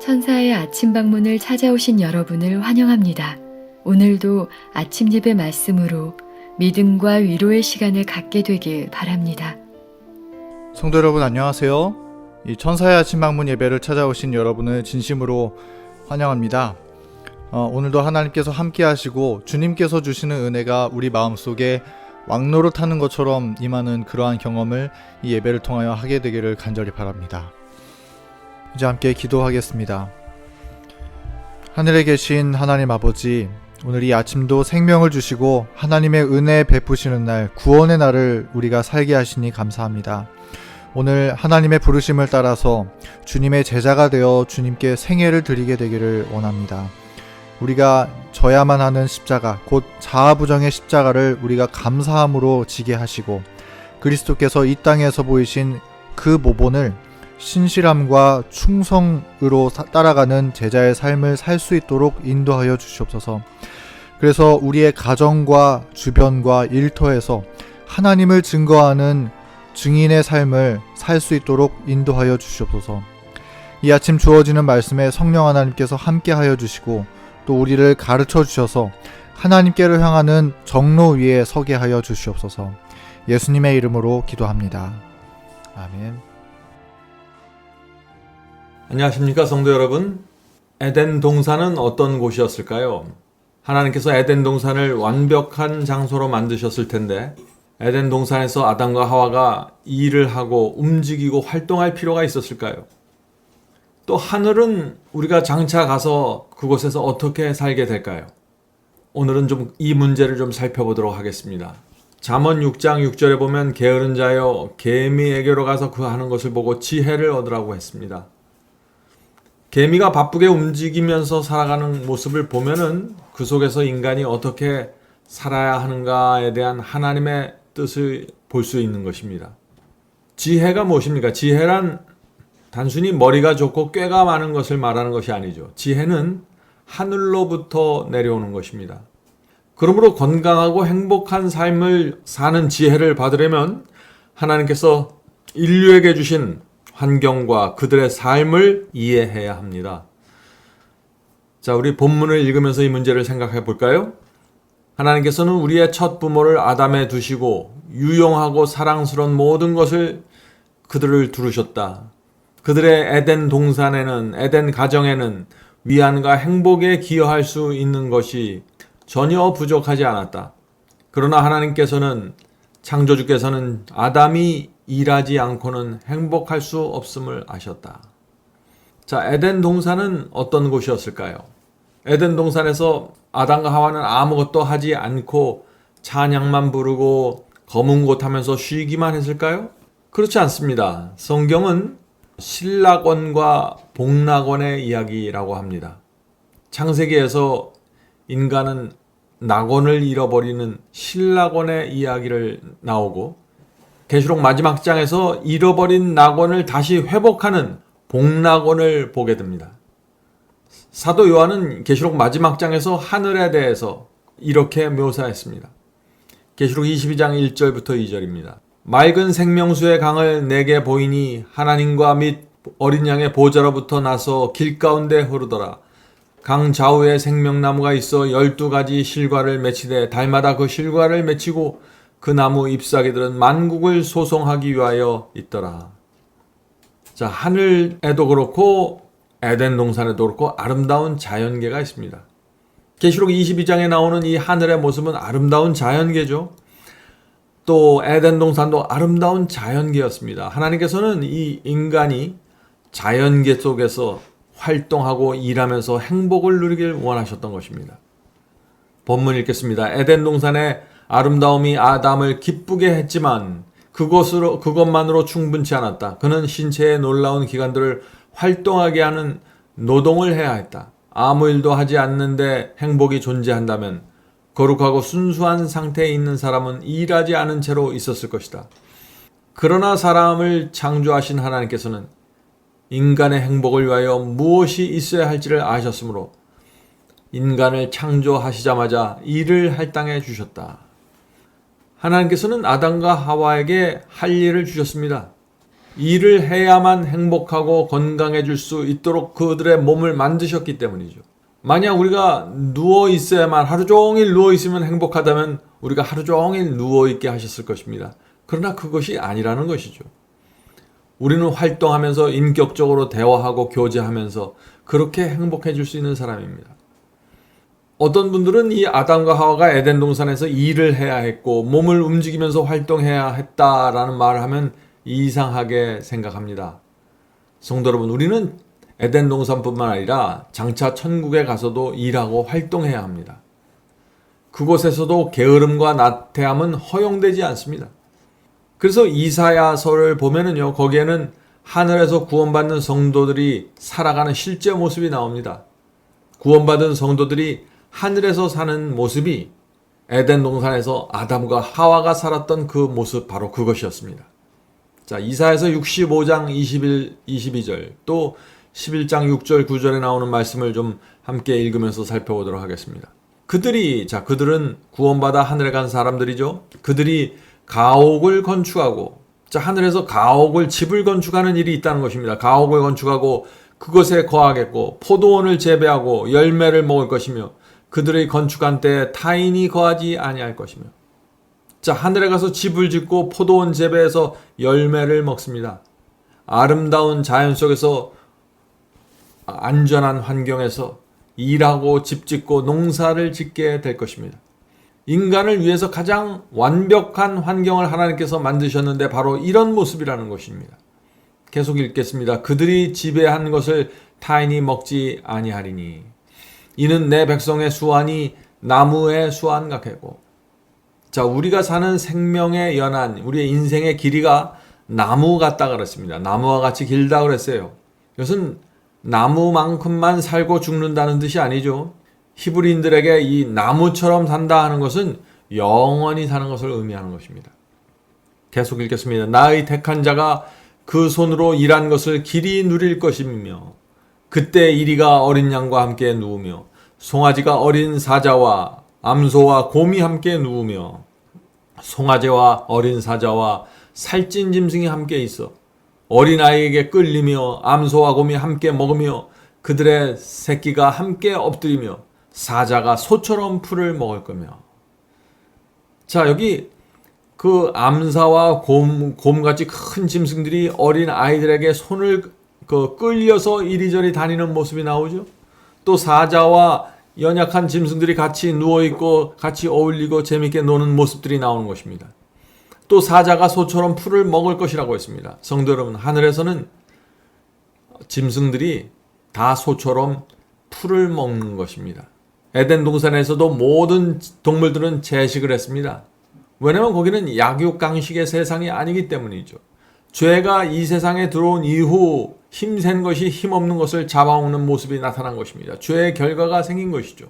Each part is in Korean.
천사의 아침 방문을 찾아오신 여러분을 환영합니다. 오늘도 아침 예배 말씀으로 믿음과 위로의 시간을 갖게 되길 바랍니다. 성도 여러분 안녕하세요. 이 천사의 아침 방문 예배를 찾아오신 여러분을 진심으로 환영합니다. 어, 오늘도 하나님께서 함께 하시고 주님께서 주시는 은혜가 우리 마음속에 왕로를 타는 것처럼 임하는 그러한 경험을 이 예배를 통하여 하게 되기를 간절히 바랍니다. 이제 함께 기도하겠습니다. 하늘에 계신 하나님 아버지, 오늘 이 아침도 생명을 주시고 하나님의 은혜 베푸시는 날, 구원의 날을 우리가 살게 하시니 감사합니다. 오늘 하나님의 부르심을 따라서 주님의 제자가 되어 주님께 생애를 드리게 되기를 원합니다. 우리가 져야만 하는 십자가, 곧 자아부정의 십자가를 우리가 감사함으로 지게 하시고 그리스도께서 이 땅에서 보이신 그 모본을 신실함과 충성으로 사- 따라가는 제자의 삶을 살 수 있도록 인도하여 주시옵소서. 그래서 우리의 가정과 주변과 일터에서 하나님을 증거하는 증인의 삶을 살 수 있도록 인도하여 주시옵소서. 이 아침 주어지는 말씀에 성령 하나님께서 함께하여 주시고 또 우리를 가르쳐 주셔서 하나님께로 향하는 정로 위에 서게 하여 주시옵소서. 예수님의 이름으로 기도합니다. 아멘. 안녕하십니까 성도 여러분. 에덴 동산은 어떤 곳이었을까요? 하나님께서 에덴 동산을 완벽한 장소로 만드셨을 텐데 에덴 동산에서 아담과 하와가 일을 하고 움직이고 활동할 필요가 있었을까요? 또 하늘은 우리가 장차 가서 그곳에서 어떻게 살게 될까요? 오늘은 좀 이 문제를 좀 살펴보도록 하겠습니다. 잠언 6장 6절에 보면 게으른 자여 개미에게로 가서 그 하는 것을 보고 지혜를 얻으라고 했습니다. 개미가 바쁘게 움직이면서 살아가는 모습을 보면은 그 속에서 인간이 어떻게 살아야 하는가에 대한 하나님의 뜻을 볼 수 있는 것입니다. 지혜가 무엇입니까? 지혜란 단순히 머리가 좋고 꾀가 많은 것을 말하는 것이 아니죠. 지혜는 하늘로부터 내려오는 것입니다. 그러므로 건강하고 행복한 삶을 사는 지혜를 받으려면 하나님께서 인류에게 주신 환경과 그들의 삶을 이해해야 합니다. 자, 우리 본문을 읽으면서 이 문제를 생각해 볼까요? 하나님께서는 우리의 첫 부모를 아담에 두시고 유용하고 사랑스러운 모든 것을 그들을 두르셨다. 그들의 에덴 동산에는 에덴 가정에는 위안과 행복에 기여할 수 있는 것이 전혀 부족하지 않았다. 그러나 하나님께서는 창조주께서는 아담이 일하지 않고는 행복할 수 없음을 아셨다. 자, 에덴 동산은 어떤 곳이었을까요? 에덴 동산에서 아담과 하와는 아무것도 하지 않고 찬양만 부르고 검은 곳 하면서 쉬기만 했을까요? 그렇지 않습니다. 성경은 신락원과 복락원의 이야기라고 합니다. 창세기에서 인간은 낙원을 잃어버리는 신락원의 이야기를 나오고 계시록 마지막 장에서 잃어버린 낙원을 다시 회복하는 복락원을 보게 됩니다. 사도 요한은 계시록 마지막 장에서 하늘에 대해서 이렇게 묘사했습니다. 계시록 22장 1절부터 2절입니다. 맑은 생명수의 강을 내게 보이니 하나님과 및 어린 양의 보좌로부터 나서 길 가운데 흐르더라. 강 좌우에 생명나무가 있어 열두 가지 실과를 맺히되 달마다 그 실과를 맺히고 그 나무 잎사귀들은 만국을 소송하기 위하여 있더라. 자, 하늘에도 그렇고 에덴 동산에도 그렇고 아름다운 자연계가 있습니다. 계시록 22장에 나오는 이 하늘의 모습은 아름다운 자연계죠. 또 에덴 동산도 아름다운 자연계였습니다. 하나님께서는 이 인간이 자연계 속에서 활동하고 일하면서 행복을 누리길 원하셨던 것입니다. 본문 읽겠습니다. 에덴 동산의 아름다움이 아담을 기쁘게 했지만 그것으로 그것만으로 충분치 않았다. 그는 신체의 놀라운 기관들을 활동하게 하는 노동을 해야 했다. 아무 일도 하지 않는데 행복이 존재한다면 거룩하고 순수한 상태에 있는 사람은 일하지 않은 채로 있었을 것이다. 그러나 사람을 창조하신 하나님께서는 인간의 행복을 위하여 무엇이 있어야 할지를 아셨으므로 인간을 창조하시자마자 일을 할당해 주셨다. 하나님께서는 아담과 하와에게 할 일을 주셨습니다. 일을 해야만 행복하고 건강해질 수 있도록 그들의 몸을 만드셨기 때문이죠. 만약 우리가 누워 있어야만 하루 종일 누워 있으면 행복하다면 우리가 하루 종일 누워 있게 하셨을 것입니다. 그러나 그것이 아니라는 것이죠. 우리는 활동하면서 인격적으로 대화하고 교제하면서 그렇게 행복해질 수 있는 사람입니다. 어떤 분들은 이 아담과 하와가 에덴 동산에서 일을 해야 했고 몸을 움직이면서 활동해야 했다라는 말을 하면 이상하게 생각합니다. 성도 여러분, 우리는 에덴 동산뿐만 아니라 장차 천국에 가서도 일하고 활동해야 합니다. 그곳에서도 게으름과 나태함은 허용되지 않습니다. 그래서 이사야서를 보면은요, 거기에는 하늘에서 구원받는 성도들이 살아가는 실제 모습이 나옵니다. 구원받은 성도들이 하늘에서 사는 모습이 에덴 동산에서 아담과 하와가 살았던 그 모습 바로 그것이었습니다. 자, 이사에서 65장 21, 22절 또 11장 6절 9절에 나오는 말씀을 좀 함께 읽으면서 살펴보도록 하겠습니다. 그들이 자, 그들은 구원받아 하늘에 간 사람들이죠. 그들이 가옥을 건축하고 자, 하늘에서 가옥을 집을 건축하는 일이 있다는 것입니다. 가옥을 건축하고 그것에 거하겠고 포도원을 재배하고 열매를 먹을 것이며 그들의 건축한 때에 타인이 거하지 아니할 것이며 자 하늘에 가서 집을 짓고 포도원 재배해서 열매를 먹습니다. 아름다운 자연 속에서 안전한 환경에서 일하고 집 짓고 농사를 짓게 될 것입니다. 인간을 위해서 가장 완벽한 환경을 하나님께서 만드셨는데 바로 이런 모습이라는 것입니다. 계속 읽겠습니다. 그들이 지배한 것을 타인이 먹지 아니하리니 이는 내 백성의 수완이 나무의 수완 같겠고 자 우리가 사는 생명의 연한 우리의 인생의 길이가 나무 같다 그랬습니다. 나무와 같이 길다 그랬어요. 이것은 나무만큼만 살고 죽는다는 뜻이 아니죠. 히브리인들에게 이 나무처럼 산다 하는 것은 영원히 사는 것을 의미하는 것입니다. 계속 읽겠습니다. 나의 택한 자가 그 손으로 일한 것을 길이 누릴 것이며 그때 이리가 어린 양과 함께 누우며 송아지가 어린 사자와 암소와 곰이 함께 누우며 송아지와 어린 사자와 살찐 짐승이 함께 있어 어린아이에게 끌리며 암소와 곰이 함께 먹으며 그들의 새끼가 함께 엎드리며 사자가 소처럼 풀을 먹을 거며. 자 여기 그 암사와 곰, 곰같이 큰 짐승들이 어린 아이들에게 손을 그 끌려서 이리저리 다니는 모습이 나오죠. 또 사자와 연약한 짐승들이 같이 누워 있고 같이 어울리고 재밌게 노는 모습들이 나오는 것입니다. 또 사자가 소처럼 풀을 먹을 것이라고 했습니다. 성도 여러분, 하늘에서는 짐승들이 다 소처럼 풀을 먹는 것입니다. 에덴 동산에서도 모든 동물들은 채식을 했습니다. 왜냐하면 거기는 약육 강식의 세상이 아니기 때문이죠. 죄가 이 세상에 들어온 이후 힘센 것이 힘없는 것을 잡아먹는 모습이 나타난 것입니다. 죄의 결과가 생긴 것이죠.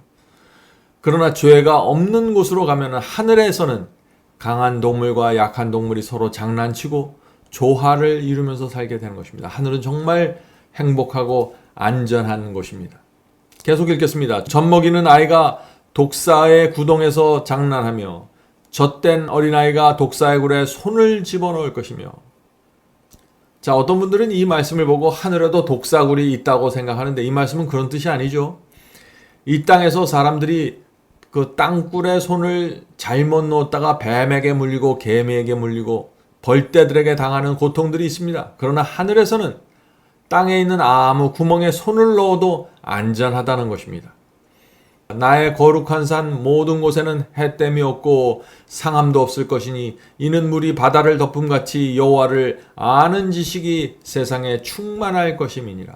그러나 죄가 없는 곳으로 가면 하늘에서는 강한 동물과 약한 동물이 서로 장난치고 조화를 이루면서 살게 되는 것입니다. 하늘은 정말 행복하고 안전한 곳입니다. 계속 읽겠습니다. 젖 먹이는 아이가 독사의 구덩에서 장난하며 젖된 어린아이가 독사의 굴에 손을 집어넣을 것이며 자 어떤 분들은 이 말씀을 보고 하늘에도 독사굴이 있다고 생각하는데 이 말씀은 그런 뜻이 아니죠. 이 땅에서 사람들이 그 땅굴에 손을 잘못 놓았다가 뱀에게 물리고 개미에게 물리고 벌떼들에게 당하는 고통들이 있습니다. 그러나 하늘에서는 땅에 있는 아무 구멍에 손을 넣어도 안전하다는 것입니다. 나의 거룩한 산 모든 곳에는 해댐이 없고 상함도 없을 것이니 이는 물이 바다를 덮음같이 여호와를 아는 지식이 세상에 충만할 것임이니라.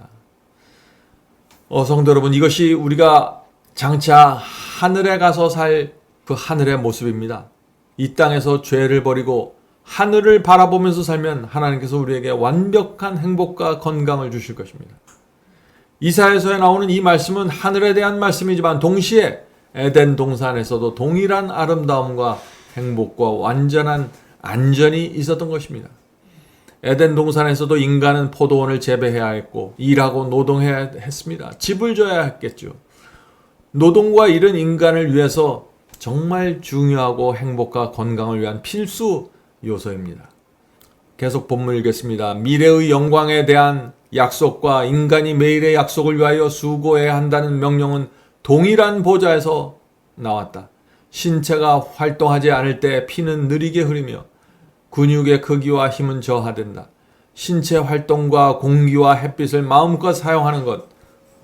어 성도 여러분 이것이 우리가 장차 하늘에 가서 살 그 하늘의 모습입니다. 이 땅에서 죄를 버리고 하늘을 바라보면서 살면 하나님께서 우리에게 완벽한 행복과 건강을 주실 것입니다. 이사에서에 나오는 이 말씀은 하늘에 대한 말씀이지만 동시에 에덴 동산에서도 동일한 아름다움과 행복과 완전한 안전이 있었던 것입니다. 에덴 동산에서도 인간은 포도원을 재배해야 했고 일하고 노동해야 했습니다. 집을 져야 했겠죠. 노동과 일은 인간을 위해서 정말 중요하고 행복과 건강을 위한 필수 요소입니다. 계속 본문 읽겠습니다. 미래의 영광에 대한 약속과 인간이 매일의 약속을 위하여 수고해야 한다는 명령은 동일한 보좌에서 나왔다. 신체가 활동하지 않을 때 피는 느리게 흐르며 근육의 크기와 힘은 저하된다. 신체 활동과 공기와 햇빛을 마음껏 사용하는 것,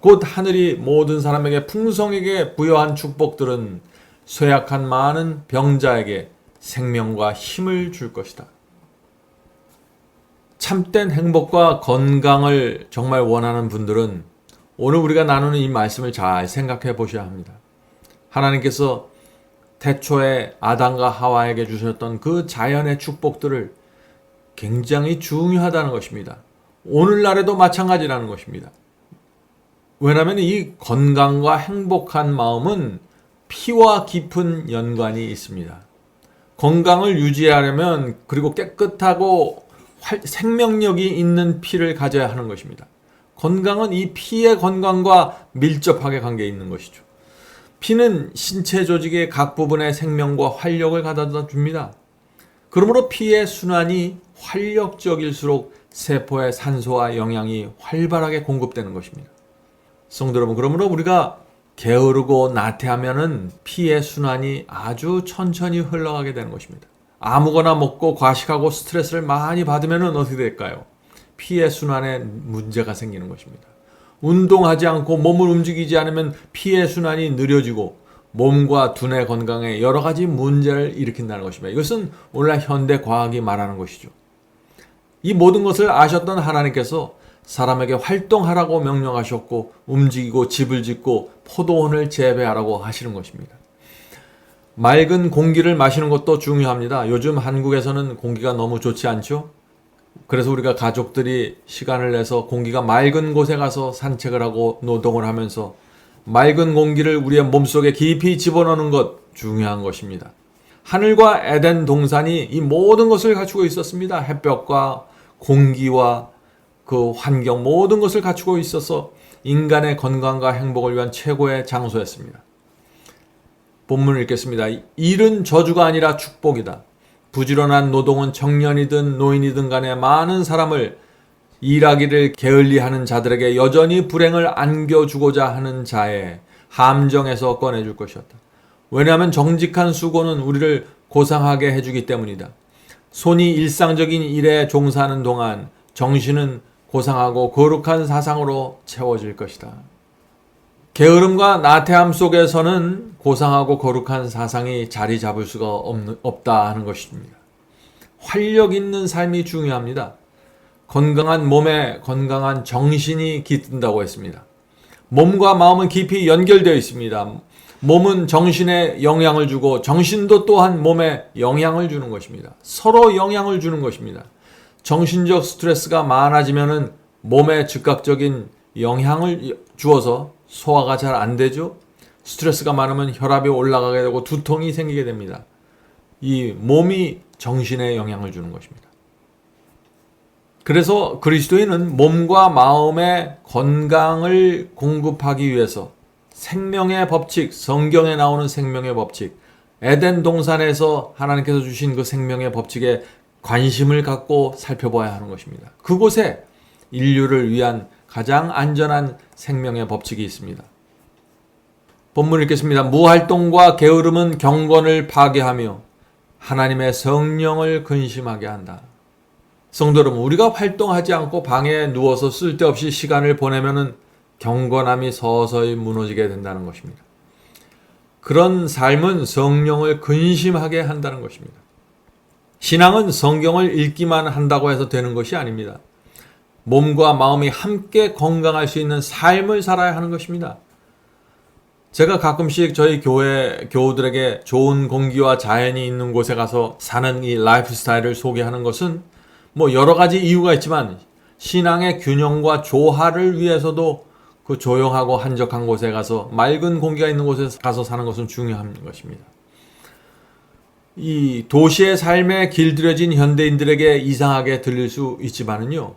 곧 하늘이 모든 사람에게 풍성하게 부여한 축복들은 쇠약한 많은 병자에게 생명과 힘을 줄 것이다. 참된 행복과 건강을 정말 원하는 분들은 오늘 우리가 나누는 이 말씀을 잘 생각해 보셔야 합니다. 하나님께서 태초에 아담과 하와에게 주셨던 그 자연의 축복들을 굉장히 중요하다는 것입니다. 오늘날에도 마찬가지라는 것입니다. 왜냐하면 이 건강과 행복한 마음은 피와 깊은 연관이 있습니다. 건강을 유지하려면 그리고 깨끗하고 활- 생명력이 있는 피를 가져야 하는 것입니다. 건강은 이 피의 건강과 밀접하게 관계 있는 것이죠. 피는 신체 조직의 각 부분에 생명과 활력을 가져다 줍니다. 그러므로 피의 순환이 활력적일수록 세포의 산소와 영양이 활발하게 공급되는 것입니다. 성도 여러분, 그러므로 우리가 게으르고 나태하면은 피의 순환이 아주 천천히 흘러가게 되는 것입니다. 아무거나 먹고 과식하고 스트레스를 많이 받으면은 어떻게 될까요? 피의 순환에 문제가 생기는 것입니다. 운동하지 않고 몸을 움직이지 않으면 피의 순환이 느려지고 몸과 두뇌 건강에 여러 가지 문제를 일으킨다는 것입니다. 이것은 오늘날 현대 과학이 말하는 것이죠. 이 모든 것을 아셨던 하나님께서 사람에게 활동하라고 명령하셨고 움직이고 집을 짓고 포도원을 재배하라고 하시는 것입니다. 맑은 공기를 마시는 것도 중요합니다. 요즘 한국에서는 공기가 너무 좋지 않죠? 그래서 우리가 가족들이 시간을 내서 공기가 맑은 곳에 가서 산책을 하고 노동을 하면서 맑은 공기를 우리의 몸속에 깊이 집어넣는 것 중요한 것입니다. 하늘과 에덴 동산이 이 모든 것을 갖추고 있었습니다. 햇볕과 공기와 그 환경 모든 것을 갖추고 있어서 인간의 건강과 행복을 위한 최고의 장소였습니다. 본문을 읽겠습니다. 일은 저주가 아니라 축복이다. 부지런한 노동은 청년이든 노인이든 간에 많은 사람을 일하기를 게을리하는 자들에게 여전히 불행을 안겨주고자 하는 자의 함정에서 꺼내줄 것이었다. 왜냐하면 정직한 수고는 우리를 고상하게 해주기 때문이다. 손이 일상적인 일에 종사하는 동안 정신은 고상하고 거룩한 사상으로 채워질 것이다. 게으름과 나태함 속에서는 고상하고 거룩한 사상이 자리 잡을 수가 없는, 없다 하는 것입니다. 활력 있는 삶이 중요합니다. 건강한 몸에 건강한 정신이 깃든다고 했습니다. 몸과 마음은 깊이 연결되어 있습니다. 몸은 정신에 영향을 주고 정신도 또한 몸에 영향을 주는 것입니다. 서로 영향을 주는 것입니다. 정신적 스트레스가 많아지면은 몸에 즉각적인 영향을 주어서 소화가 잘 안 되죠. 스트레스가 많으면 혈압이 올라가게 되고 두통이 생기게 됩니다. 이 몸이 정신에 영향을 주는 것입니다. 그래서 그리스도인은 몸과 마음의 건강을 공급하기 위해서 생명의 법칙, 성경에 나오는 생명의 법칙, 에덴 동산에서 하나님께서 주신 그 생명의 법칙에 관심을 갖고 살펴봐야 하는 것입니다. 그곳에 인류를 위한 가장 안전한 생명의 법칙이 있습니다. 본문 읽겠습니다. 무활동과 게으름은 경건을 파괴하며 하나님의 성령을 근심하게 한다. 성도 여러분, 우리가 활동하지 않고 방에 누워서 쓸데없이 시간을 보내면은 경건함이 서서히 무너지게 된다는 것입니다. 그런 삶은 성령을 근심하게 한다는 것입니다. 신앙은 성경을 읽기만 한다고 해서 되는 것이 아닙니다. 몸과 마음이 함께 건강할 수 있는 삶을 살아야 하는 것입니다. 제가 가끔씩 저희 교회 교우들에게 좋은 공기와 자연이 있는 곳에 가서 사는 이 라이프 스타일을 소개하는 것은 뭐 여러 가지 이유가 있지만 신앙의 균형과 조화를 위해서도 그 조용하고 한적한 곳에 가서 맑은 공기가 있는 곳에 가서 사는 것은 중요한 것입니다. 이 도시의 삶에 길들여진 현대인들에게 이상하게 들릴 수 있지만은요.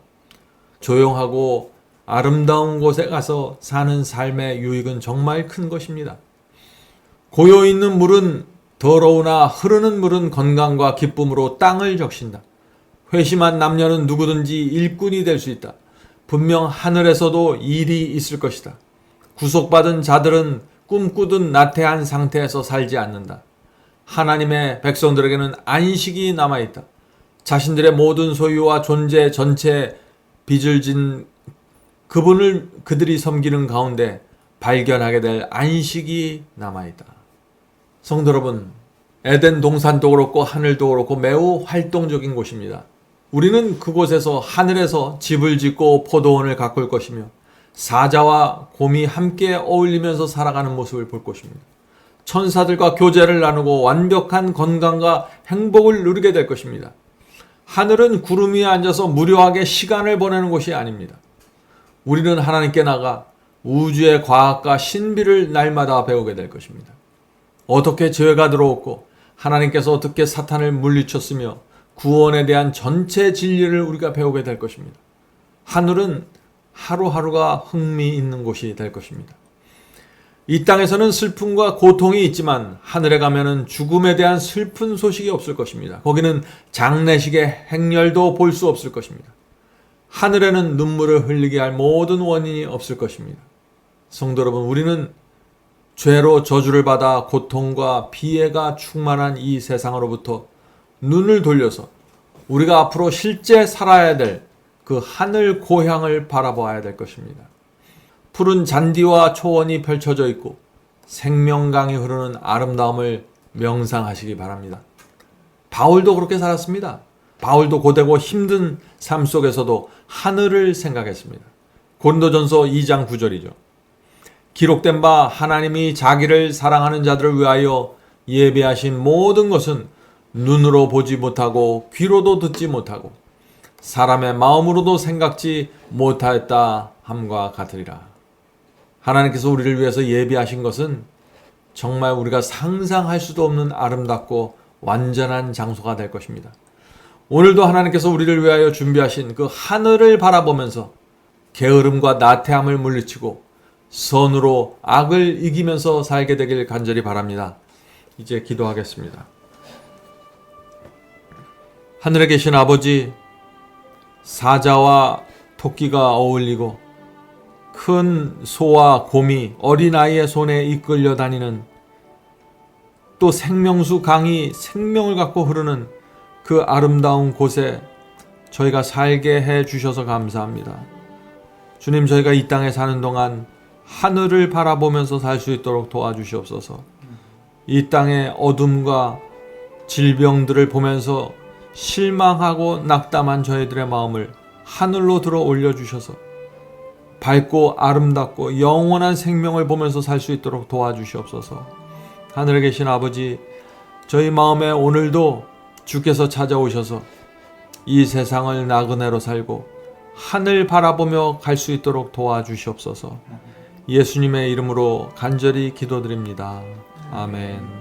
조용하고 아름다운 곳에 가서 사는 삶의 유익은 정말 큰 것입니다. 고요 있는 물은 더러우나 흐르는 물은 건강과 기쁨으로 땅을 적신다. 회심한 남녀는 누구든지 일꾼이 될 수 있다. 분명 하늘에서도 일이 있을 것이다. 구속받은 자들은 꿈꾸던 나태한 상태에서 살지 않는다. 하나님의 백성들에게는 안식이 남아있다. 자신들의 모든 소유와 존재 전체에 빚을 진 그분을 그들이 섬기는 가운데 발견하게 될 안식이 남아있다. 성도 여러분, 에덴 동산도 그렇고 하늘도 그렇고 매우 활동적인 곳입니다. 우리는 그곳에서 하늘에서 집을 짓고 포도원을 가꿀 것이며 사자와 곰이 함께 어울리면서 살아가는 모습을 볼 것입니다. 천사들과 교제를 나누고 완벽한 건강과 행복을 누리게 될 것입니다. 하늘은 구름 위에 앉아서 무료하게 시간을 보내는 곳이 아닙니다. 우리는 하나님께 나가 우주의 과학과 신비를 날마다 배우게 될 것입니다. 어떻게 죄가 들어왔고 하나님께서 어떻게 사탄을 물리쳤으며 구원에 대한 전체 진리를 우리가 배우게 될 것입니다. 하늘은 하루하루가 흥미 있는 곳이 될 것입니다. 이 땅에서는 슬픔과 고통이 있지만 하늘에 가면은 죽음에 대한 슬픈 소식이 없을 것입니다. 거기는 장례식의 행렬도 볼 수 없을 것입니다. 하늘에는 눈물을 흘리게 할 모든 원인이 없을 것입니다. 성도 여러분, 우리는 죄로 저주를 받아 고통과 피해가 충만한 이 세상으로부터 눈을 돌려서 우리가 앞으로 실제 살아야 될 그 하늘 고향을 바라보아야 될 것입니다. 푸른 잔디와 초원이 펼쳐져 있고 생명강이 흐르는 아름다움을 명상하시기 바랍니다. 바울도 그렇게 살았습니다. 바울도 고되고 힘든 삶 속에서도 하늘을 생각했습니다. 고린도전서 2장 9절이죠. 기록된 바 하나님이 자기를 사랑하는 자들을 위하여 예배하신 모든 것은 눈으로 보지 못하고 귀로도 듣지 못하고 사람의 마음으로도 생각지 못하였다 함과 같으리라. 하나님께서 우리를 위해서 예비하신 것은 정말 우리가 상상할 수도 없는 아름답고 완전한 장소가 될 것입니다. 오늘도 하나님께서 우리를 위하여 준비하신 그 하늘을 바라보면서 게으름과 나태함을 물리치고 선으로 악을 이기면서 살게 되길 간절히 바랍니다. 이제 기도하겠습니다. 하늘에 계신 아버지, 사자와 토끼가 어울리고 큰 소와 곰이 어린아이의 손에 이끌려 다니는 또 생명수 강이 생명을 갖고 흐르는 그 아름다운 곳에 저희가 살게 해 주셔서 감사합니다. 주님, 저희가 이 땅에 사는 동안 하늘을 바라보면서 살 수 있도록 도와주시옵소서. 이 땅의 어둠과 질병들을 보면서 실망하고 낙담한 저희들의 마음을 하늘로 들어 올려주셔서 밝고 아름답고 영원한 생명을 보면서 살 수 있도록 도와주시옵소서. 하늘에 계신 아버지, 저희 마음에 오늘도 주께서 찾아오셔서 이 세상을 나그네로 살고 하늘 바라보며 갈 수 있도록 도와주시옵소서. 예수님의 이름으로 간절히 기도드립니다. 아멘.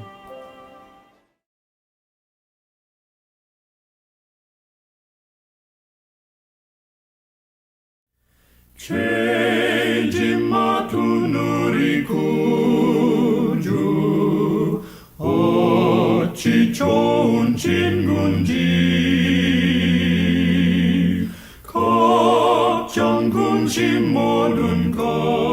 맡은 우리 구주. 어찌 좋은 친군지. 걱정 근심 모든 것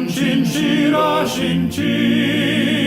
참 진실하신 친